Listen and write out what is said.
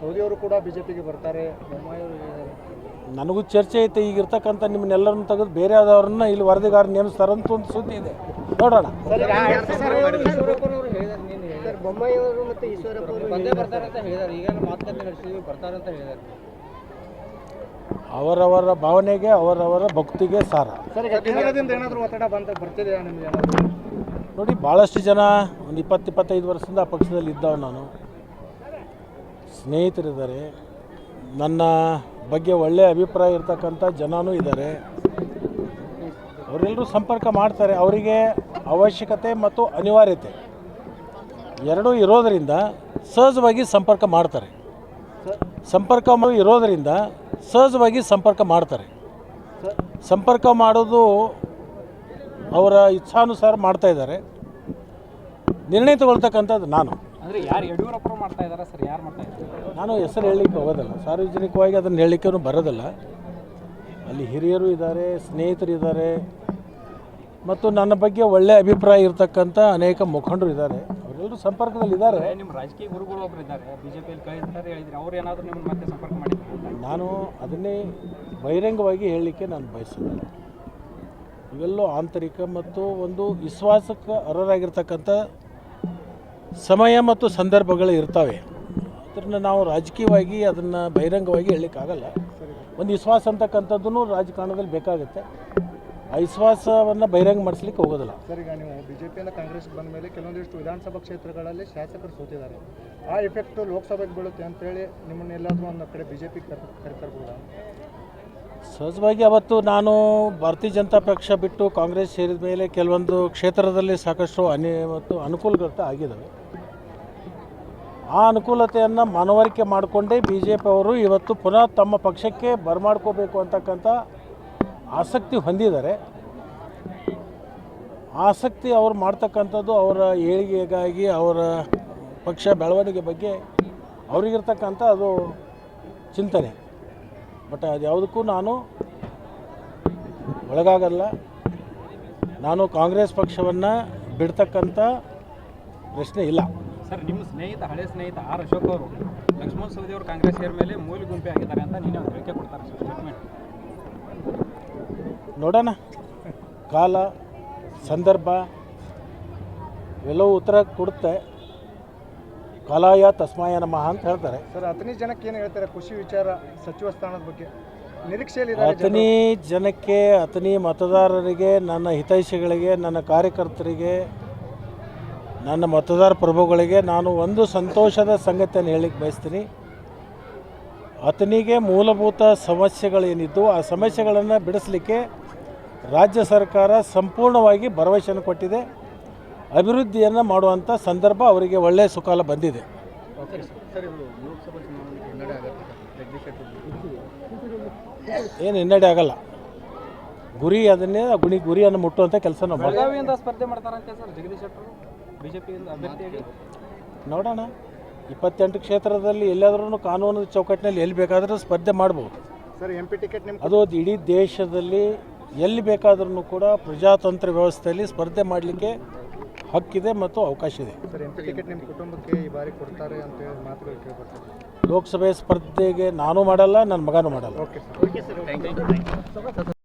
ಸೌದಿಯವರು ಕೂಡ ಬಿಜೆಪಿಗೆ ಬರ್ತಾರೆ ನನಗೂ ಚರ್ಚೆ ಐತೆ ಈಗ ಇರ್ತಕ್ಕಂಥ ನಿಮ್ಮನ್ನೆಲ್ಲರನ್ನು ತೆಗೆದು ಬೇರೆ ಆದವ್ರನ್ನ ಇಲ್ಲಿ ವರದಿಗಾರ ನೇಮಿಸ್ತಾರಂತ ಒಂದು ಸುದ್ದಿ ಇದೆ. ನೋಡೋಣ. ಸರ್ ಬೊಮ್ಮಾಯಿಯವರು ಮತ್ತು ಈಶ್ವರಪ್ಪ ಅವರು ಬರ್ತಾರೆ ಅಂತ ಹೇಳಿದಾರೆ ಈಗೆಲ್ಲ ಮಾತುಕತೆ ನಡೆಸಿದ್ವಿ ಬರ್ತಾರೆ ಅಂತ ಹೇಳಿದಾರೆ ಅವರವರ ಭಾವನೆಗೆ ಅವರವರ ಭಕ್ತಿಗೆ ಸಾರ. ಸರ್ ಈಗ ಏನಾದರೂ ಒತ್ತಡ ಬಂದ ಬರ್ತಿದೆಯಾ ನಿಮ್ಗೆ? ನೋಡಿ ಭಾಳಷ್ಟು ಜನ ಒಂದು ಇಪ್ಪತ್ತು ಇಪ್ಪತ್ತೈದು ವರ್ಷದಿಂದ ಆ ಪಕ್ಷದಲ್ಲಿ ಇದ್ದವ ನಾನು. ಸ್ನೇಹಿತರಿದ್ದಾರೆ. ನನ್ನ ಬಗ್ಗೆ ಒಳ್ಳೆಯ ಅಭಿಪ್ರಾಯ ಇರ್ತಕ್ಕಂಥ ಜನನೂ ಇದ್ದಾರೆ. ಅವರೆಲ್ಲರೂ ಸಂಪರ್ಕ ಮಾಡ್ತಾರೆ. ಅವರಿಗೆ ಅವಶ್ಯಕತೆ ಮತ್ತು ಅನಿವಾರ್ಯತೆ ಎರಡೂ ಇರೋದರಿಂದ ಸಹಜವಾಗಿ ಸಂಪರ್ಕ ಮಾಡ್ತಾರೆ. ಸಂಪರ್ಕ ಇರೋದರಿಂದ ಸಹಜವಾಗಿ ಸಂಪರ್ಕ ಮಾಡ್ತಾರೆ. ಸಂಪರ್ಕ ಮಾಡೋದು ಅವರ ಇಚ್ಛಾನುಸಾರ ಮಾಡ್ತಾ ಇದ್ದಾರೆ. ನಿರ್ಣಯ ತಗೊಳ್ತಕ್ಕಂಥದ್ದು ನಾನು. ಅಂದ್ರೆ ಯಾರು ಯಡಿಯೂರಪ್ಪರು ಮಾಡ್ತಾ ಇದಾರೆ ಸರ್? ಯಾರು ಮಾಡ್ತಾ ಇದ್ದಾರೆ ನಾನು ಹೆಸರು ಹೇಳಲಿಕ್ಕೆ ಹೋಗೋದಲ್ಲ. ಸಾರ್ವಜನಿಕವಾಗಿ ಅದನ್ನು ಹೇಳಲಿಕ್ಕೆ ಬರೋದಲ್ಲ. ಅಲ್ಲಿ ಹಿರಿಯರು ಇದ್ದಾರೆ ಸ್ನೇಹಿತರು ಇದ್ದಾರೆ ಮತ್ತು ನನ್ನ ಬಗ್ಗೆ ಒಳ್ಳೆಯ ಅಭಿಪ್ರಾಯ ಇರತಕ್ಕಂಥ ಅನೇಕ ಮುಖಂಡರು ಇದ್ದಾರೆ ಅವರೆಲ್ಲರೂ ಸಂಪರ್ಕದಲ್ಲಿ ಇದ್ದಾರೆ ನಿಮ್ಮ ರಾಜಕೀಯ ಗುರುಗಳು ಒಬ್ಬರು ಇದ್ದಾರೆ ಬಿಜೆಪಿಯಲ್ಲಿ ಕಳಿಸ್ತಾರೆ ಹೇಳಿದ್ರೆ ಅವ್ರು ಏನಾದರೂ ನಿಮ್ಮನ್ನ ಮತ್ತೆ ಸಂಪರ್ಕ ಮಾಡಿದ್ದಾರೆ ನಾನು ಅದನ್ನೇ ಬಹಿರಂಗವಾಗಿ ಹೇಳಲಿಕ್ಕೆ ನಾನು ಬಯಸುತ್ತೇನೆ ಇವೆಲ್ಲೋ ಆಂತರಿಕ ಮತ್ತು ಒಂದು ವಿಶ್ವಾಸಕ್ಕೆ ಅರ್ಹರಾಗಿರ್ತಕ್ಕಂಥ ಸಮಯ ಮತ್ತು ಸಂದರ್ಭಗಳು ಇರ್ತವೆ. ಅದನ್ನು ನಾವು ರಾಜಕೀಯವಾಗಿ ಅದನ್ನು ಬಹಿರಂಗವಾಗಿ ಹೇಳಲಿಕ್ಕಾಗಲ್ಲ. ಒಂದು ವಿಶ್ವಾಸ ಅಂತಕ್ಕಂಥದ್ದು ರಾಜಕಾರಣದಲ್ಲಿ ಬೇಕಾಗುತ್ತೆ. ಆ ವಿಶ್ವಾಸವನ್ನು ಬಹಿರಂಗ ಮಾಡಿಸ್ಲಿಕ್ಕೆ ಹೋಗೋದಿಲ್ಲ. ಸರ್ ಈಗ ನೀವು ಬಿಜೆಪಿಯಿಂದ ಕಾಂಗ್ರೆಸ್ ಬಂದ ಮೇಲೆ ಕೆಲವೊಂದಿಷ್ಟು ವಿಧಾನಸಭಾ ಕ್ಷೇತ್ರಗಳಲ್ಲಿ ಶಾಸಕರು ಸೋತಿದ್ದಾರೆ. ಆ ಎಫೆಕ್ಟ್ ಲೋಕಸಭೆಗೆ ಬೀಳುತ್ತೆ ಅಂತೇಳಿ ನಿಮ್ಮನ್ನೆಲ್ಲಾದರೂ ಒಂದು ಕಡೆ ಬಿಜೆಪಿ ಕರ್ಕರ್ಬೋದಾ ಸಹಜವಾಗಿ ಅವತ್ತು ನಾನು ಭಾರತೀಯ ಜನತಾ ಪಕ್ಷ ಬಿಟ್ಟು ಕಾಂಗ್ರೆಸ್ ಸೇರಿದ ಮೇಲೆ ಕೆಲವೊಂದು ಕ್ಷೇತ್ರದಲ್ಲಿ ಸಾಕಷ್ಟು ಅನಿ ಮತ್ತು ಅನುಕೂಲಗಳು ಆಗಿದ್ದಾವೆ. ಆ ಅನುಕೂಲತೆಯನ್ನು ಮನವರಿಕೆ ಮಾಡಿಕೊಂಡೇ ಬಿ ಜೆ ಪಿ ಅವರು ಇವತ್ತು ಪುನಃ ತಮ್ಮ ಪಕ್ಷಕ್ಕೆ ಬರಮಾಡ್ಕೋಬೇಕು ಅಂತಕ್ಕಂಥ ಆಸಕ್ತಿ ಹೊಂದಿದ್ದಾರೆ. ಆಸಕ್ತಿ ಅವ್ರು ಮಾಡ್ತಕ್ಕಂಥದ್ದು ಅವರ ಏಳಿಗೆಗಾಗಿ, ಅವರ ಪಕ್ಷ ಬೆಳವಣಿಗೆ ಬಗ್ಗೆ ಅವರಿಗಿರ್ತಕ್ಕಂಥ ಅದು ಚಿಂತನೆ. ಬಟ್ ಅದು ಯಾವುದಕ್ಕೂ ನಾನು ಒಳಗಾಗಲ್ಲ. ನಾನು ಕಾಂಗ್ರೆಸ್ ಪಕ್ಷವನ್ನು ಬಿಡ್ತಕ್ಕಂಥ ಪ್ರಶ್ನೆ ಇಲ್ಲ. ಸರ್ ನಿಮ್ಮ ಸ್ನೇಹಿತ ಹಳೆ ಸ್ನೇಹಿತ ಆರ್ ಅಶೋಕ್ ಅವರು ಲಕ್ಷ್ಮಣ್ ಸವದಿ ಅವರು ಕಾಂಗ್ರೆಸ್ ಸೇರ್ ಮೇಲೆ ಮೂಲ ಗುಂಪೆ ಆಗಿದ್ದಾರೆ ಅಂತ ನೀನು ಒಂದು ಹೇಳಿಕೆ ಕೊಡ್ತಾರೆ ಸರ್ ಸ್ಟೇಟ್ಮೆಂಟ್ ನೋಡೋಣ. ಕಾಲ ಸಂದರ್ಭ ಎಲ್ಲವೂ ಉತ್ತರ ಕೊಡುತ್ತೆ. ಕಾಲಾಯ ತಸ್ಮಾಯ ನಮಃ ಅಂತ ಹೇಳ್ತಾರೆ. ಸರ್ ಹತ್ತನೇ ಜನಕ್ಕೆ ಏನು ಹೇಳ್ತಾರೆ? ಖುಷಿ ವಿಚಾರ ಸಚಿವ ಸ್ಥಾನದ ಬಗ್ಗೆ. ನಿರೀಕ್ಷೆಯಲ್ಲಿ ಅತನಿ ಜನಕ್ಕೆ ಅತನಿ ಮತದಾರರಿಗೆ ನನ್ನ ಹಿತೈಷಿಗಳಿಗೆ ನನ್ನ ಕಾರ್ಯಕರ್ತರಿಗೆ ನನ್ನ ಮತದಾರ ಪ್ರಭುಗಳಿಗೆ ನಾನು ಒಂದು ಸಂತೋಷದ ಸಂಗತಿಯನ್ನು ಹೇಳಲಿಕ್ಕೆ ಬಯಸ್ತೀನಿ. ಆತನಿಗೆ ಮೂಲಭೂತ ಸಮಸ್ಯೆಗಳೇನಿದ್ದು ಆ ಸಮಸ್ಯೆಗಳನ್ನು ಬಿಡಿಸಲಿಕ್ಕೆ ರಾಜ್ಯ ಸರ್ಕಾರ ಸಂಪೂರ್ಣವಾಗಿ ಭರವಸೆಯನ್ನು ಕೊಟ್ಟಿದೆ. ಅಭಿವೃದ್ಧಿಯನ್ನು ಮಾಡುವಂಥ ಸಂದರ್ಭ ಅವರಿಗೆ ಒಳ್ಳೆಯ ಸುಕಾಲ ಬಂದಿದೆ. ಏನು ಹಿನ್ನಡೆ ಆಗಲ್ಲ. ಗುರಿ ಅದನ್ನೇ, ಗುಣಿ ಗುರಿಯನ್ನು ಮುಟ್ಟುವಂಥ ಕೆಲಸ ನಾವು. ಬಿಜೆಪಿಯಿಂದ ಅಭ್ಯರ್ಥಿಯಾಗಿ? ನೋಡೋಣ. ಇಪ್ಪತ್ತೆಂಟು ಕ್ಷೇತ್ರದಲ್ಲಿ ಎಲ್ಲಾದ್ರೂ ಕಾನೂನು ಚೌಕಟ್ಟಿನಲ್ಲಿ ಎಲ್ಲಿ ಬೇಕಾದರೂ ಸ್ಪರ್ಧೆ ಮಾಡ್ಬೋದು. ಸರ್ ಎಂ ಪಿ ಟಿಕೆಟ್ ನಿಮ್ಮ ಅದು ಇಡೀ ದೇಶದಲ್ಲಿ ಎಲ್ಲಿ ಬೇಕಾದ್ರೂ ಕೂಡ ಪ್ರಜಾತಂತ್ರ ವ್ಯವಸ್ಥೆಯಲ್ಲಿ ಸ್ಪರ್ಧೆ ಮಾಡಲಿಕ್ಕೆ ಹಕ್ಕಿದೆ ಮತ್ತು ಅವಕಾಶ ಇದೆ. ಸರ್ ಎಂ ಪಿ ಟಿಕೆಟ್ ನಿಮ್ಮ ಕುಟುಂಬಕ್ಕೆ ಈ ಬಾರಿ ಕೊಡ್ತಾರೆ ಅಂತೇಳಿ ಮಾತುಗಳು ಕೇಳ್ಬರ್ತದೆ. ಲೋಕಸಭೆ ಸ್ಪರ್ಧೆಗೆ ನಾನು ಮಾಡಲ್ಲ ನನ್ನ ಮಗನೂ ಮಾಡಲ್ಲ. Okay sir okay sir